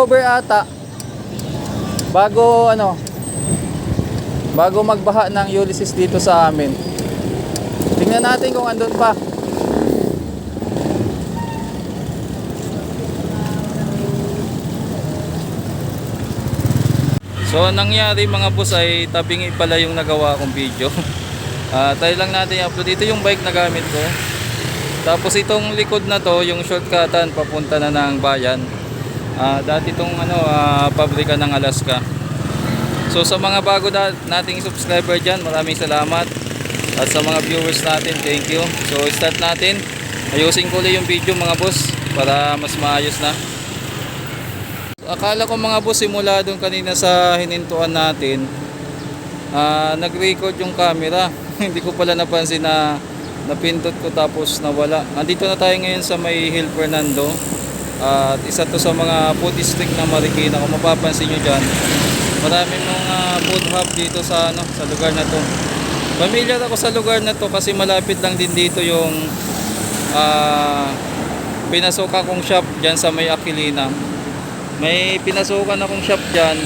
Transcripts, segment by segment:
October ata. Bago ano, bago magbaha ng Ulysses dito sa amin. Tingnan natin kung andun pa. So ang nangyari mga boss ay tabingi pala yung nagawa kong video. Ah, tayo lang natin i-upload. Ito yung bike na gamit ko. Tapos itong likod na to, yung shortcutan papunta na ng bayan. Ah, dati itong ano, ah, pabrika ng Alaska. So sa mga bago da- nating subscriber dyan, maraming salamat. At sa mga viewers natin, thank you. So start natin. Ayusin ko ulit yung video mga boss para mas maayos na. Akala ko mga boss simula doon kanina sa hinintuan natin, ah, nag-record yung camera. Hindi ko pala napansin na napindot ko tapos nawala. Nandito na tayo ngayon sa may Hill Fernando. At isa to sa mga food district ng Marikina. Kung mapapansin nyo dyan, marami mga food hub dito sa, ano, sa lugar na to. Familiar ako sa lugar na to kasi malapit lang din dito yung ah, pinasukan kong shop dyan sa may Aquilina. May pinasukan akong shop dyan.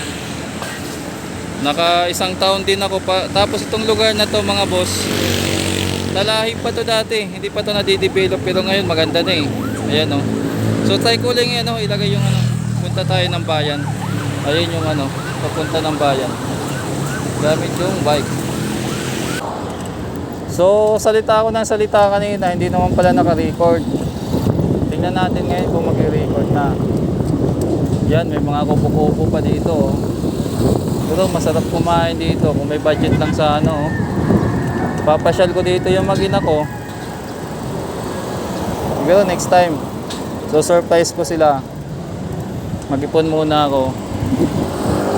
Naka isang taon din ako pa. Tapos itong lugar na to mga boss, nalahi pa to dati. Hindi pa to nadidevelop pero ngayon maganda na eh. Ayan oh. So try ko lang yan oh, ilagay yung ano, punta tayo ng bayan. Ayun yung ano, papunta ng bayan. Gamit yung bike. So salita ako ng salita kanina, hindi naman pala naka-record. Tingnan natin ngayon kung mag-record na. Yan, may mga kupo-kupo pa dito. oh. Pero masarap kumain dito kung may budget lang sa ano. oh. Papasyal ko dito yung magina ko. Siguro next time. So surprise ko sila. Mag-ipon muna ako.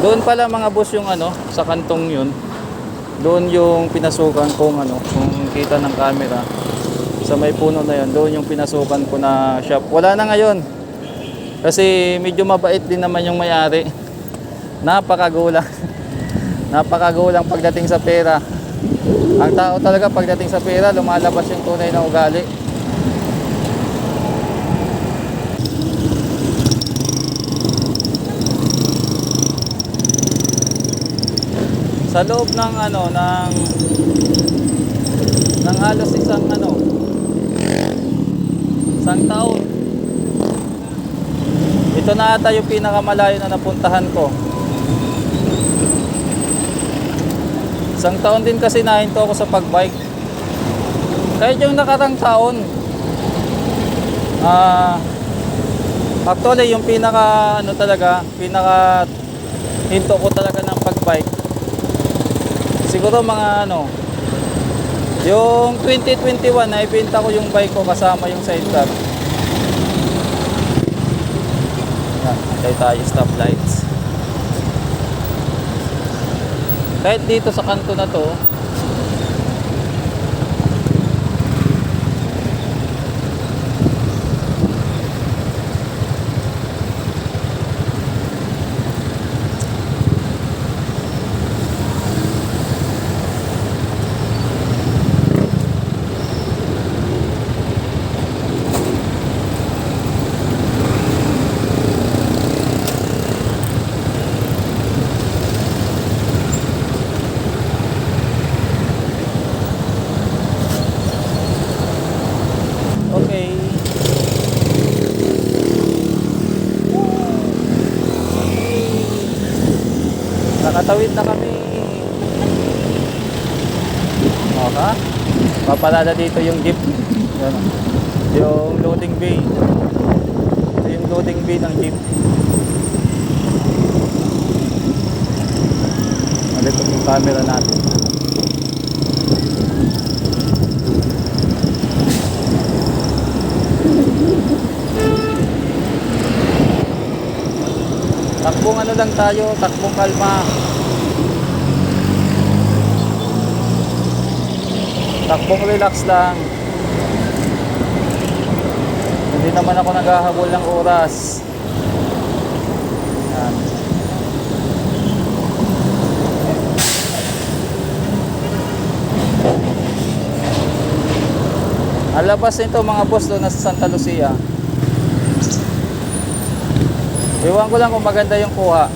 Doon pala mga boss yung ano, sa kantong yun. Doon yung pinasukan kong ano, kung kita ng camera. Sa may puno na yun, doon yung pinasukan ko na shop. Wala na ngayon. Kasi medyo mabait din naman yung may-ari. Napakagulang. Napakagulang pagdating sa pera. Ang tao talaga pagdating sa pera, lumalabas yung tunay na ugali. Sa loob ng ano, ng ng halos isang ano, isang taon. Ito na ata yung pinakamalayo na napuntahan ko. Isang taon din kasi nahinto ako sa pagbike. Kahit yung nakarang taon, ah, actually yung pinaka, ano talaga, pinaka hinto ko talaga ng pagbike. Siguro mga ano, yung 2021 na ibenta ko yung bike ko kasama yung sidecar. Yan, antay tayo stoplights. Kahit dito sa kanto na to, okay. Nakatawid na kami. Okay. Papalada dito yung jeep. Yan. Yung loading bay. Ito yung loading bay ng jeep. Nalito yung camera natin. Takbong ano lang tayo, takbong kalma. Takbong relax lang. Hindi naman ako naghahabol ng oras. Yan. Ang labas nito mga boss doon nasa Santa Lucia. Iwan ko lang kung maganda yung kuha.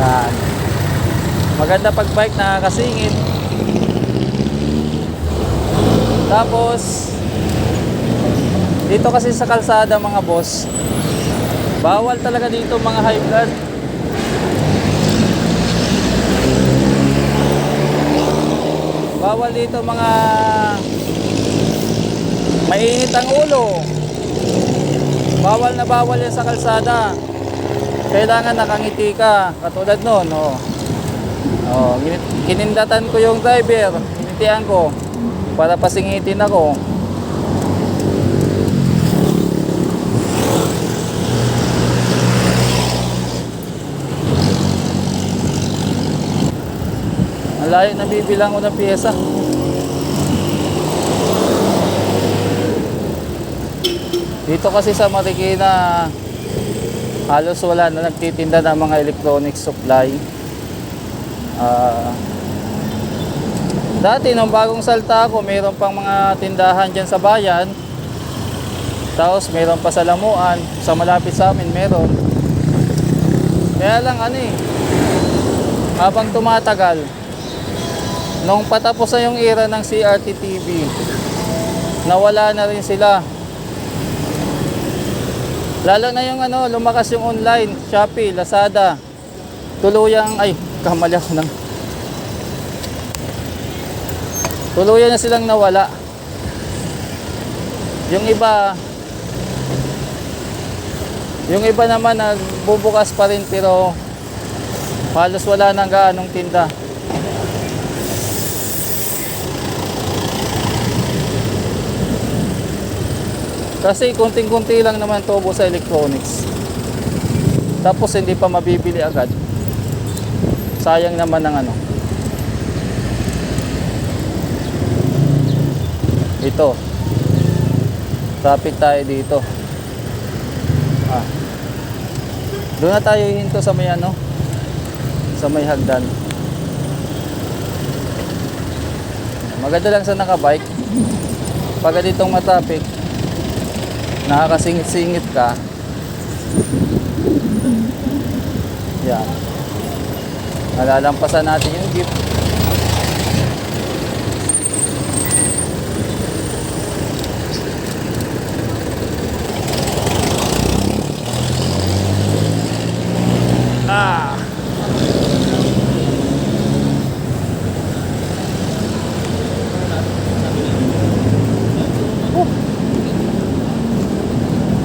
Yan. Maganda pag bike nakakasingit. Tapos dito kasi sa kalsada mga boss, bawal talaga dito mga high blood. Bawal dito mga mainit ang ulo. Bawal na bawal yan sa kalsada. Kailangan nakangiti ka. Katulad nun, oh. Oh, kinindatan ko yung driver. Kinitian ko para pasingitin ako. Ang layo na bibilang ko ng pyesa. Dito kasi sa Marikina, halos wala na nagtitinda ng mga electronic supply. Ah, dati nung bagong salta ako, mayroon pang mga tindahan dyan sa bayan. Tapos mayroon pa sa Lamuan, sa malapit sa amin meron. Kaya lang ano eh, habang tumatagal, nung patapos na yung era ng CRT TV, nawala na rin sila. Lalo na yung ano, lumakas yung online, Shopee, Lazada. Tuluyang, ay, kamali ako ng... Tuluyan na silang nawala. Yung iba, yung iba naman nagbubukas pa rin pero halos wala nang gaanong tinda. Kasi kunting-kunti lang naman tubo sa electronics. Tapos hindi pa mabibili agad. Sayang naman ng ano. Ito. Traffic tayo dito. Ah. Doon na tayo hinto sa may ano. Sa may hagdan. Maganda lang sa nakabike. Pag ditong matraffic, nakakasingit-singit ka. Yan. Nalalampasan natin yung jeep. Ah!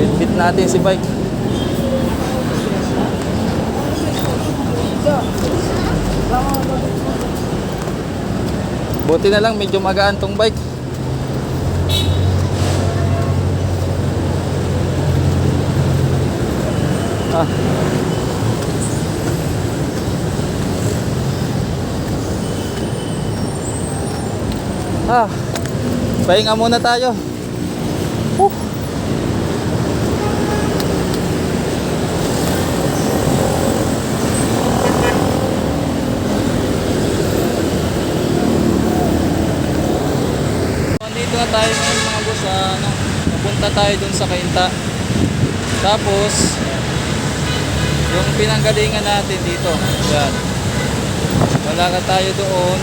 Bitbit natin si bike. Buti na lang medyo magaan tong bike. Ah. Ah. Pahinga muna tayo. Whew. Nandito na tayo ngayon mga boss sa ano, papunta tayo dun sa Kainta. Tapos yung pinanggalingan natin dito. Yan. Wala ka tayo doon.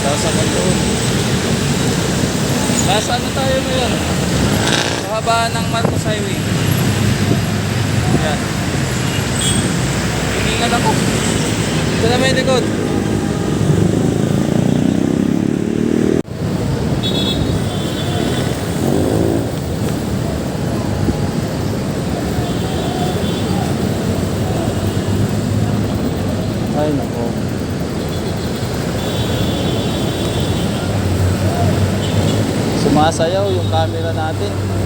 Tapos ako doon. Nasa ano tayo ngayon? Kahabaan ng Marcos Highway. Yan. Hiningan ako. Ito na may likod. Ay nako. Sumasayaw yung camera natin.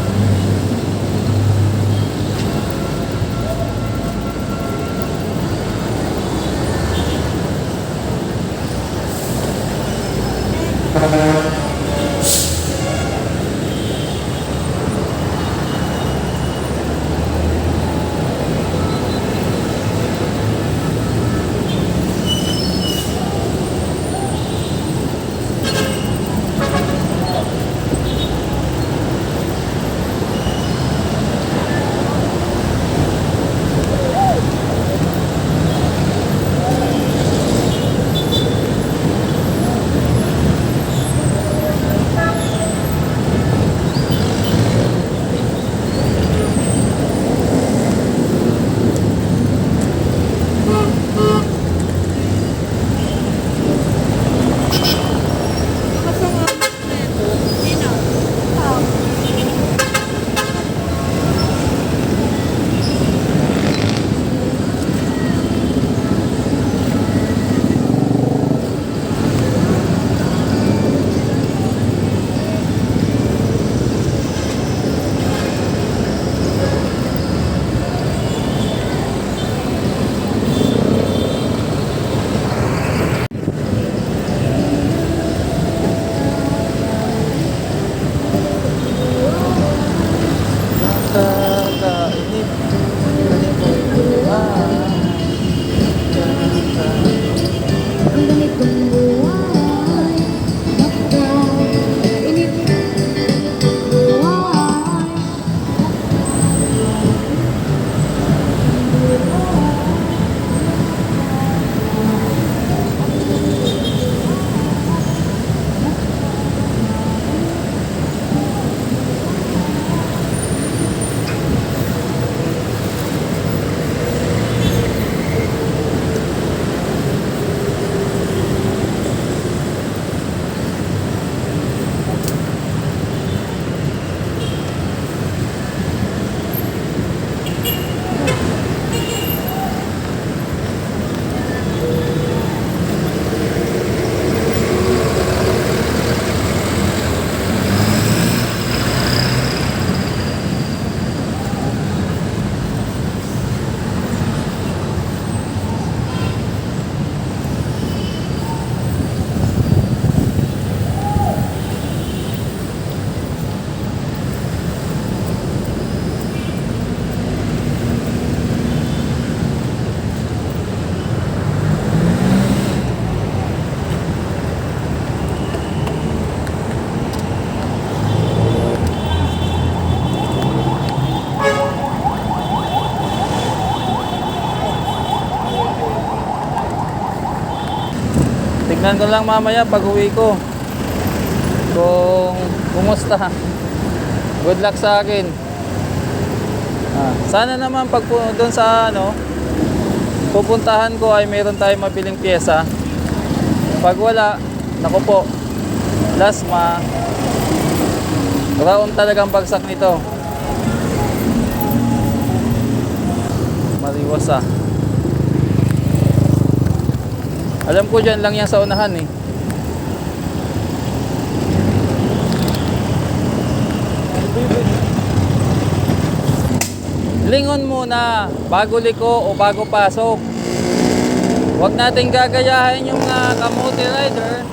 Tingnan lang mamaya pag uwi ko. Kung kumusta. Good luck sa akin. Ah, sana naman pag doon sa ano, pupuntahan ko ay meron tayong mabiling pyesa. Pag wala, naku po, lasma, round talagang bagsak nito. Mariwas ah. Alam ko dyan lang yan sa unahan eh. Lingon muna bago liko o bago pasok. Huwag nating gagayahin yung uh, kamote rider.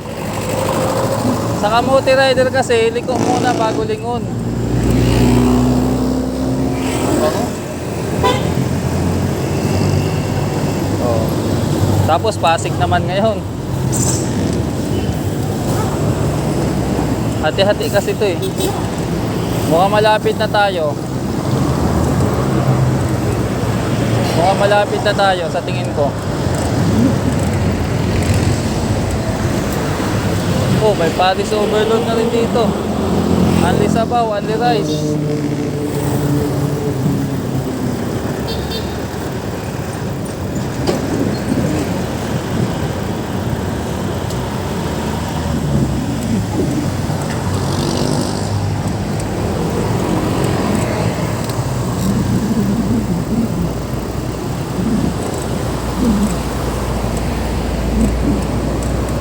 Sa kamote rider kasi, liko muna bago lingon. Tapos pasig naman ngayon. Hati-hati kasi ito eh. Mukhang malapit na tayo. Mukhang malapit na tayo sa tingin ko. Oh, may Paris overload na rin dito. Only sabaw, only rice.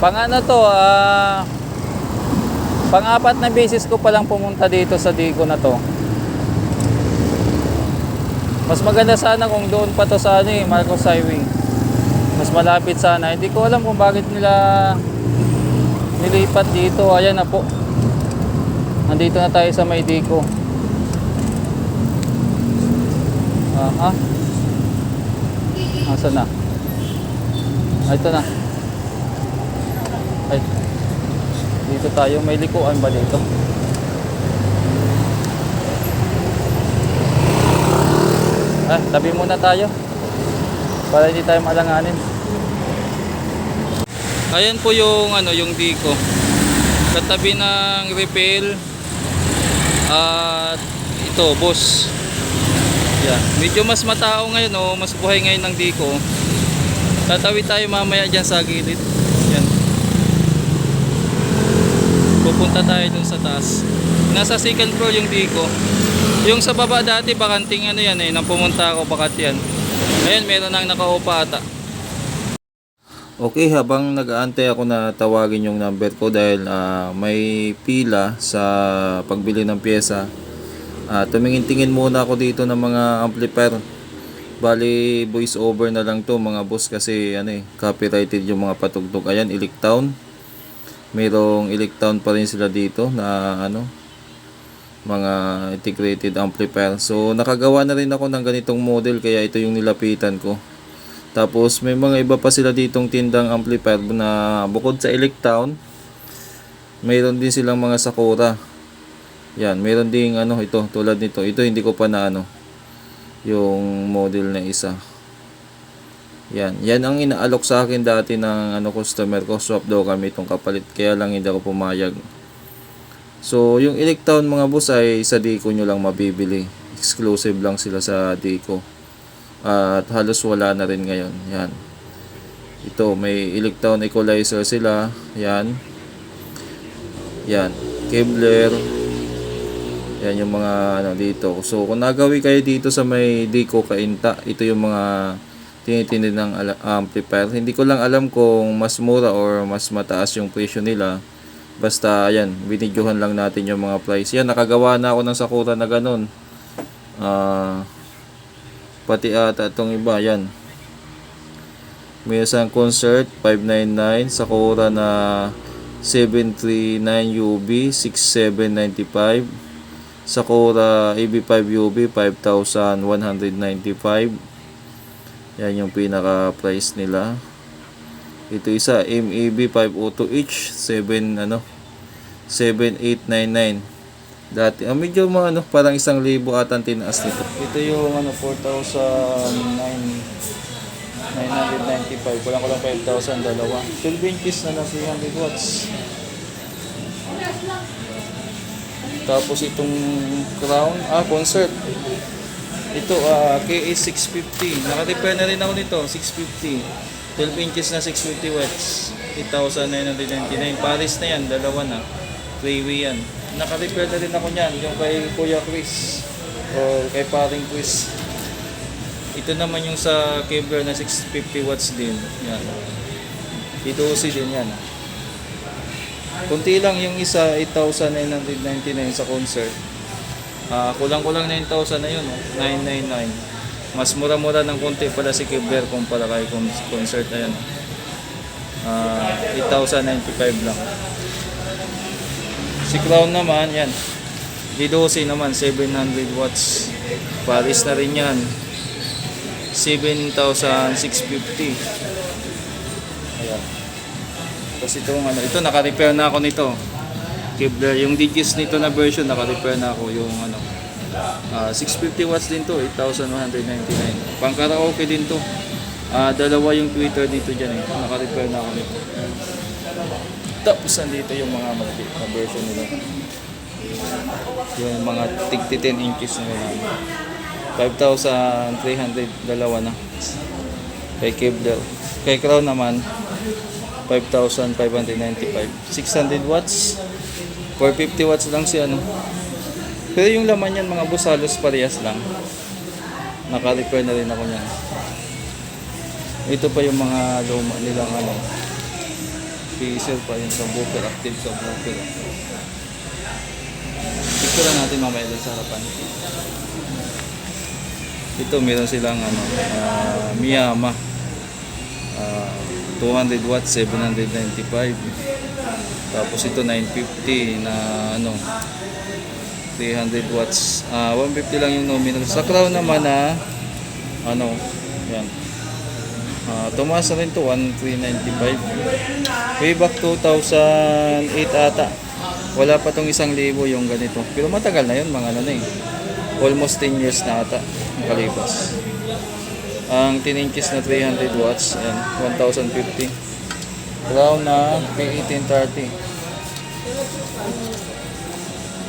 Pang ano to, ah... pang-apat na beses ko palang pumunta dito sa Dico na to. Mas maganda sana kung doon pa to sa ano eh, Marcos Highway. Mas malapit sana. Hindi ko alam kung bakit nila nilipat dito. Ayan na po. Nandito na tayo sa may Dico. Aha. Asa na? Ah, ito na. Ay. Dito tayo. May likuan ba dito? Ah, tabi muna tayo. Para hindi tayo malanganin. Ayan po yung ano, yung diko. Katabi ng refill. At ito, boss. Yan. Medyo mas matao ngayon, oh, mas buhay ngayon ng diko. Tatawid tayo mamaya dyan sa gilid. Yan. Pupunta tayo dun sa taas. Nasa second floor yung diko. Yung sa baba dati bakanting ano yan eh, nang pumunta ako bakat yan. Ngayon meron nang nakaupa ata. Okay, habang nag-aantay ako na tawagin yung number ko dahil ah, may pila sa pagbili ng pyesa. Ah, tumingin-tingin muna ako dito ng mga amplifier. Bali, voice over na lang to mga boss kasi ano eh, copyrighted yung mga patugtog. Ayan, Electown. Mayroong Electown pa rin sila dito na ano, mga integrated amplifier. So, nakagawa na rin ako ng ganitong model kaya ito yung nilapitan ko. Tapos may mga iba pa sila ditong tindang amplifier na bukod sa Electown, mayroon din silang mga Sakura. Yan, mayroon ding ano ito, tulad nito. Ito hindi ko pa na ano yung model na isa. Yan, yan ang inaalok sa akin dati ng ano customer ko. Swap daw kami itong kapalit kaya lang hindi ako pumayag. So, yung Electown mga boss ay sa Dico nyo lang mabibili. Exclusive lang sila sa Dico. At halos wala na rin ngayon. Yan. Ito, may Electown equalizer sila. Yan. Yan. Kevlar. Yan yung mga ano dito. So, kung nagawi kayo dito sa may Dico Kainta, ito yung mga tinitindi ng amplifier. Hindi ko lang alam kung mas mura or mas mataas yung presyo nila. Basta, ayan, binidyohan lang natin yung mga price. Yan, nakagawa na ako ng Sakura na ganun. Ah, pati ata itong iba, yan. May isang concert, 599, Sakura na 739 UB, 6795. Sakura AB5 UB, 5195. Yan yung pinaka price nila. Ito isa MEB 502H 7 ano 7899. Dati ah, medyo mga ano parang isang libo ata ang tinaas nito. Ito yung ano 4009 995. Kulang ko lang 5,000 dalawa. 12 inches na lang 300 watts. Tapos itong crown, ah, concert. Ito, ah, KA650. Naka-repair na rin ako nito, 650. 12 inches na 650 watts. 8,999. Paris na yan, dalawa na. Three-way yan. Naka-repair na rin ako niyan, yung kay Kuya Chris. O kay paring Chris. Ito naman yung sa Kevlar na 650 watts din. Yan. Dito si din yan. Kunti lang yung isa, 8,999 sa concert. Ah, kulang-kulang 9,000 na yun, oh. 999. Mas mura-mura ng konti pala si Kevlar kumpara kay con- concert na yan. Ah, 8,095 lang. Si Crown naman, yan. D12 naman, 700 watts. Paris na rin yan. 7,650. Ayan. Tapos itong ano, ito naka-repair na ako nito. Kevlar, yung Digis nito na version, naka-repair na ako yung ano. ah 650 watts din to, 8,199. Pang karaoke din to. Ah, dalawa yung Twitter dito dyan eh. Naka-repair na ako nito. Tapos nandito yung mga malaki na version nila. Yung mga tig 10 inches na lang. 5,300 dalawa na. Kay Kevlar. Kay Crown naman 5,595. 600 watts. 450 watts lang si ano. Pero yung laman yan mga boss halos parehas lang. Naka-repair na rin ako niyan. Ito pa yung mga luma nilang ano. Piecer pa yung subwoofer, active subwoofer. Picture natin mamaya dun sa harapan. Ito meron silang ano, ah, Miyama. Ah, 200 watts, 795. Tapos ito 950 na ano 300 watts. Ah, 150 lang yung nominal. Sa crown naman na ano, yan. Ah, tumaas na rin to 1395. Way back 2008 ata. Wala pa tong isang libo yung ganito. Pero matagal na yun, mga ano na eh. Almost 10 years na ata ang kalipas. Ang 10 inches na 300 watts, ayan, 1,050. Crown na P1830.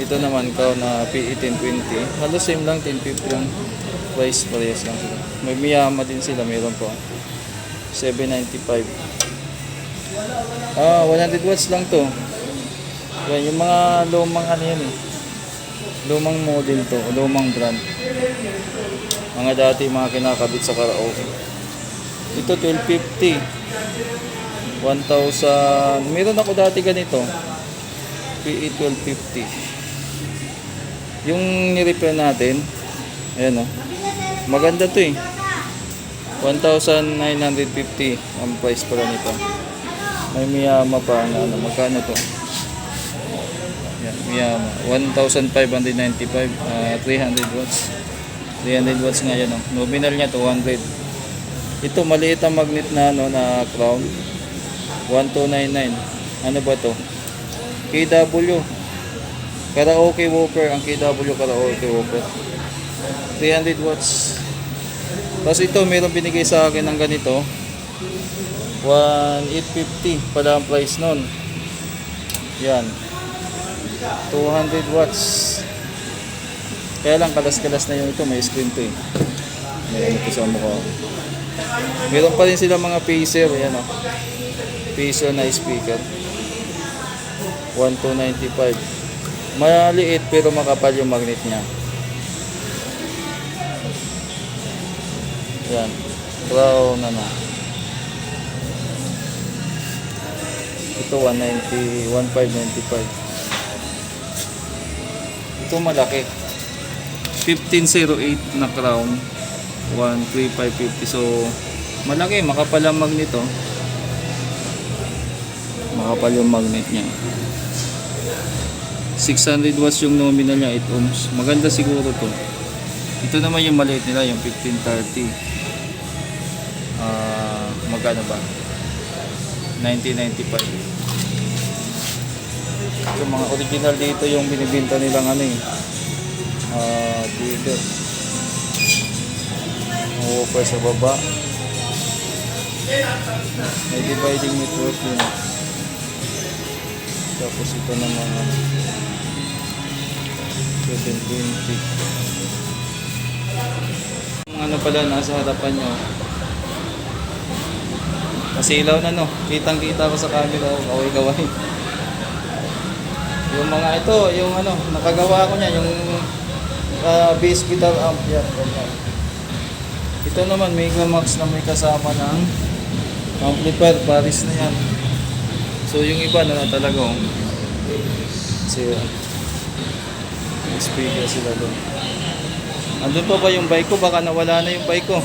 Ito naman crown na P1820. Halos same lang, 1050 lang. Price parehas lang sila. May Miyama din sila, meron po. 795. Ah, 100 watts lang to. Yan, yung mga lumang ano yan eh. Lumang model to, lumang brand. Mga dati mga kinakabit sa karaoke. Ito 1250. 1,000. Meron ako dati ganito. PE 1250. Yung ni-repair natin, ayan o. Maganda to eh. 1,950 ang price pala nito. May Miyama pa na ano, magkano to? Yan, Miyama. 1,595, ah, 300 watts. 300 watts nga yan, oh. nominal niya 200. Ito, maliit ang magnet na, ano, na crown. 1299. Ano ba to? KW. Karaoke woofer. Ang KW karaoke woofer. 300 watts. Tapos ito, mayroong binigay sa akin ng ganito. 1,850 pala ang price nun. Yan. 200 watts. Kaya lang kalas-kalas na yung ito, may screen to eh. May ano to sa mukha. Meron pa rin sila mga Pacer, yan o. Pacer na speaker. 1295. Maliit pero makapal yung magnet niya. Yan. Crown ano. Ito 190, 1595. Ito malaki. 1508 na crown. 13550. So malaki, makapal ang magnet oh. Makapal yung magnet niya. 600 watts yung nominal niya, 8 ohms. Maganda siguro to. Ito naman yung maliit nila, yung 1530. Ah, magkano ba? 1995. Yung mga original dito yung binibinta nilang ano eh. Ah, dito. Offer sa baba. May dividing network yun. Tapos ito naman ano, 720. Yung ano pala nasa harapan nyo. Masilaw na no. Kitang kita ko sa camera. Kaway-kaway. Yung mga ito, yung ano, nakagawa ko niya, yung uh, bass guitar amp yan. Ito naman, Mega Max na may kasama ng amplifier, Paris na yan. So yung iba na talaga oh. Kasi may speaker sila doon. Andun pa ba yung bike ko? Baka nawala na yung bike ko.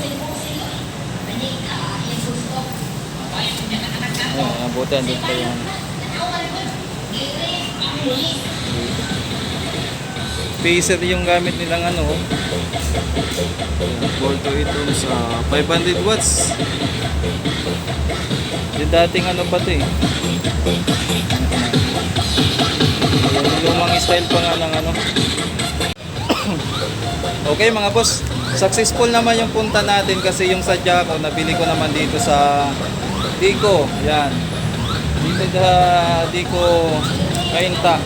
Ayan, nabuti andun pa yung Pacer yung gamit nilang ano oh. Volto ito sa 500 watts. Yung dating ano pa to eh. Yung lumang style pa nga ng ano. okay mga boss, successful naman yung punta natin kasi yung sadya ko, nabili ko naman dito sa Dico. Yan. Dito sa Dico Kainta.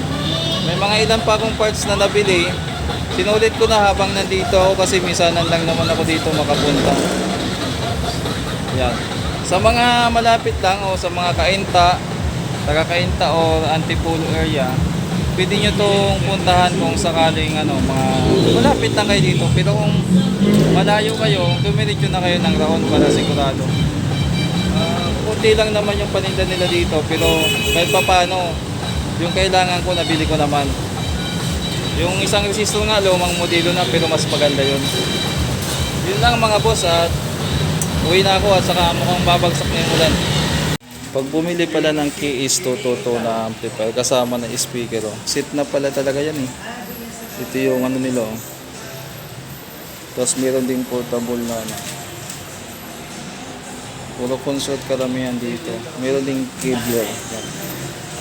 May mga ilan pa akong parts na nabili. Sinulit ko na habang nandito ako kasi misanan lang naman ako dito makapunta. Yan. Sa mga malapit lang o sa mga kainta, taga kainta o Antipolo area, pwede nyo itong puntahan kung sakaling ano, mga malapit lang kayo dito. Pero kung malayo kayo, dumiretso na kayo ng raon para sigurado. Ah, kunti lang naman yung paninda nila dito pero kahit pa paano yung kailangan ko nabili ko naman yung isang resistor nga lumang modelo na pero mas maganda yun yun lang mga boss at uwi na ako at saka mukhang babagsak na yung ulan pag bumili pala ng KS 222 na amplifier kasama na speaker oh. sit na pala talaga yan eh ito yung ano nila oh. tapos meron ding portable na ano Puro consort karamihan dito. Meron ding. Yan.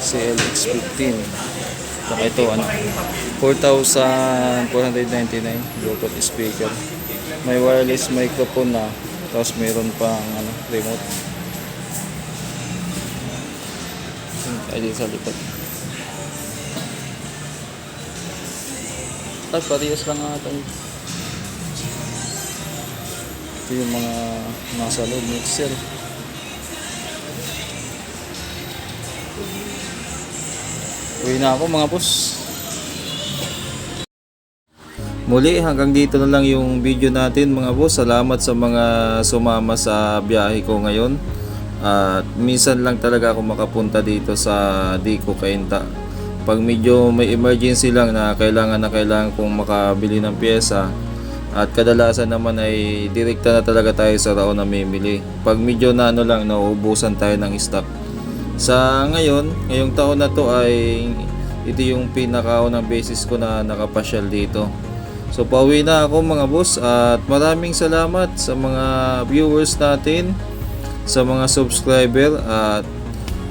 CLX15. Saka ito, ano, 4,499 Bluetooth speaker. May wireless microphone na. Tapos meron pang ano, remote. Ay, dito sa likod. Ay, parehas lang yun. Ito yung mga nasa loob mixer. Uwi na ako mga boss. Muli hanggang dito na lang yung video natin mga boss. Salamat sa mga sumama sa biyahe ko ngayon. At minsan lang talaga ako makapunta dito sa Dico Cainta. Pag medyo may emergency lang na kailangan na kailangan kong makabili ng pyesa, at kadalasan naman ay direkta na talaga tayo sa raon na mimili. Pag medyo na ano lang, nauubusan tayo ng stock. Sa ngayon, ngayong taon na to ay ito yung pinakaunang basis ko na nakapasyal dito. So pauwi na ako mga boss at maraming salamat sa mga viewers natin, sa mga subscriber at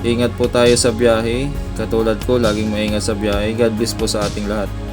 ingat po tayo sa biyahe. Katulad ko, laging maingat sa biyahe. God bless po sa ating lahat.